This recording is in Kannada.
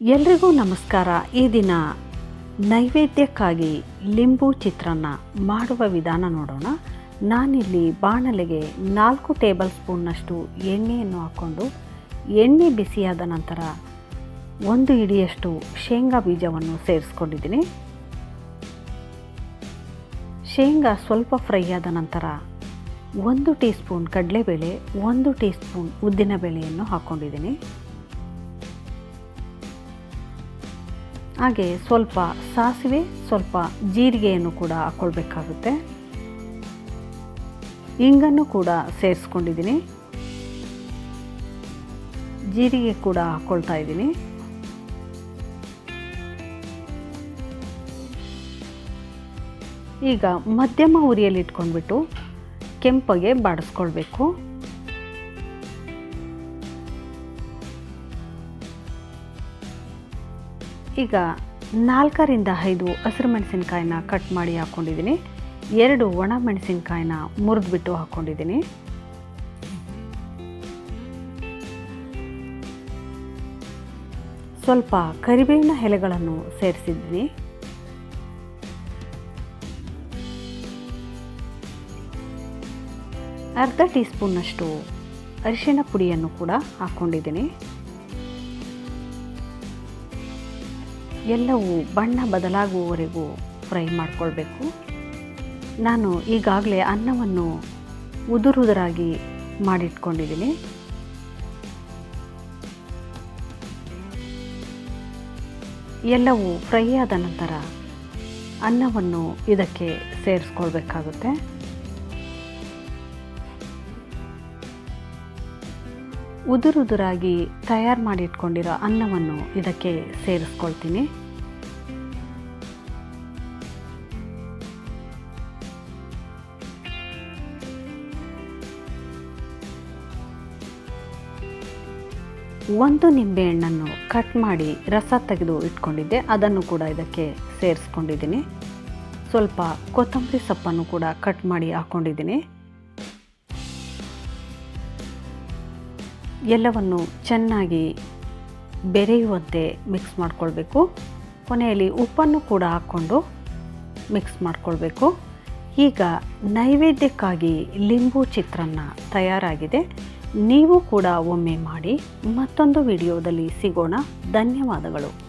ಎಲ್ರಿಗೂ ನಮಸ್ಕಾರ. ಈ ದಿನ ನೈವೇದ್ಯಕ್ಕಾಗಿ ಲಿಂಬು ಚಿತ್ರಾನ್ನ ಮಾಡುವ ವಿಧಾನ ನೋಡೋಣ. ನಾನಿಲ್ಲಿ ಬಾಣಲೆಗೆ ನಾಲ್ಕು ಟೇಬಲ್ ಸ್ಪೂನ್ನಷ್ಟು ಎಣ್ಣೆಯನ್ನು ಹಾಕ್ಕೊಂಡು ಎಣ್ಣೆ ಬಿಸಿಯಾದ ನಂತರ ಒಂದು ಇಡಿಯಷ್ಟು ಶೇಂಗಾ ಬೀಜವನ್ನು ಸೇರಿಸ್ಕೊಂಡಿದ್ದೀನಿ. ಶೇಂಗಾ ಸ್ವಲ್ಪ ಫ್ರೈ ಆದ ನಂತರ ಒಂದು ಟೀ ಸ್ಪೂನ್ ಕಡಲೆಬೇಳೆ, ಒಂದು ಟೀ ಸ್ಪೂನ್ ಉದ್ದಿನಬೇಳೆಯನ್ನು ಹಾಕ್ಕೊಂಡಿದ್ದೀನಿ. ಹಾಗೆ ಸ್ವಲ್ಪ ಸಾಸಿವೆ, ಸ್ವಲ್ಪ ಜೀರಿಗೆಯನ್ನು ಕೂಡ ಹಾಕ್ಕೊಳ್ಬೇಕಾಗುತ್ತೆ ಇಂಗನ್ನು ಕೂಡ ಸೇರಿಸ್ಕೊಂಡಿದ್ದೀನಿ. ಜೀರಿಗೆ ಕೂಡ ಹಾಕ್ಕೊಳ್ತಾ ಇದ್ದೀನಿ. ಈಗ ಮಧ್ಯಮ ಉರಿಯಲ್ಲಿ ಇಟ್ಕೊಂಡ್ಬಿಟ್ಟು ಕೆಂಪಗೆ ಬಾಡಿಸ್ಕೊಳ್ಬೇಕು. ಈಗ ನಾಲ್ಕರಿಂದ ಐದು ಹಸಿರು ಮೆಣಸಿನ್ಕಾಯಿನ ಕಟ್ ಮಾಡಿ ಹಾಕ್ಕೊಂಡಿದ್ದೀನಿ ಎರಡು ಒಣ ಮೆಣಸಿನ್ಕಾಯಿನ ಮುರಿದ್ಬಿಟ್ಟು ಹಾಕ್ಕೊಂಡಿದ್ದೀನಿ ಸ್ವಲ್ಪ ಕರಿಬೇವಿನ ಎಲೆಗಳನ್ನು ಸೇರಿಸಿದ್ದೀನಿ. ಅರ್ಧ ಟೀ ಸ್ಪೂನ್ನಷ್ಟು ಅರಿಶಿಣ ಪುಡಿಯನ್ನು ಕೂಡ ಹಾಕ್ಕೊಂಡಿದ್ದೀನಿ ಎಲ್ಲವೂ ಬಣ್ಣ ಬದಲಾಗುವವರೆಗೂ ಫ್ರೈ ಮಾಡಿಕೊಳ್ಬೇಕು. ನಾನು ಈಗಾಗಲೇ ಅನ್ನವನ್ನು ಉದುರುದುರಾಗಿ ಮಾಡಿಟ್ಕೊಂಡಿದ್ದೀನಿ. ಎಲ್ಲವೂ ಫ್ರೈ ಆದ ನಂತರ ಅನ್ನವನ್ನು ಇದಕ್ಕೆ ಸೇರಿಸ್ಕೊಳ್ಬೇಕಾಗುತ್ತೆ. ಉದುರುದುರಾಗಿ ತಯಾರು ಮಾಡಿ ಇಟ್ಕೊಂಡಿರೋ ಅನ್ನವನ್ನು ಇದಕ್ಕೆ ಸೇರಿಸ್ಕೊಳ್ತೀನಿ. ಒಂದು ನಿಂಬೆಹಣ್ಣನ್ನು ಕಟ್ ಮಾಡಿ ರಸ ತೆಗೆದು ಇಟ್ಕೊಂಡಿದ್ದೆ. ಅದನ್ನು ಕೂಡ ಇದಕ್ಕೆ ಸೇರಿಸ್ಕೊಂಡಿದ್ದೀನಿ. ಸ್ವಲ್ಪ ಕೊತ್ತಂಬರಿ ಸೊಪ್ಪನ್ನು ಕೂಡ ಕಟ್ ಮಾಡಿ ಹಾಕ್ಕೊಂಡಿದ್ದೀನಿ ಎಲ್ಲವನ್ನು ಚೆನ್ನಾಗಿ ಬೆರೆಯುವಂತೆ ಮಿಕ್ಸ್ ಮಾಡಿಕೊಳ್ಬೇಕು. ಕೊನೆಯಲ್ಲಿ ಉಪ್ಪನ್ನು ಕೂಡ ಹಾಕ್ಕೊಂಡು ಮಿಕ್ಸ್ ಮಾಡಿಕೊಳ್ಬೇಕು. ಈಗ ನೈವೇದ್ಯಕ್ಕಾಗಿ ಲಿಂಬು ಚಿತ್ರಾನ್ನ ತಯಾರಾಗಿದೆ. ನೀವು ಕೂಡ ಒಮ್ಮೆ ಮಾಡಿ ಮತ್ತೊಂದು ವಿಡಿಯೋದಲ್ಲಿ ಸಿಗೋಣ. ಧನ್ಯವಾದಗಳು.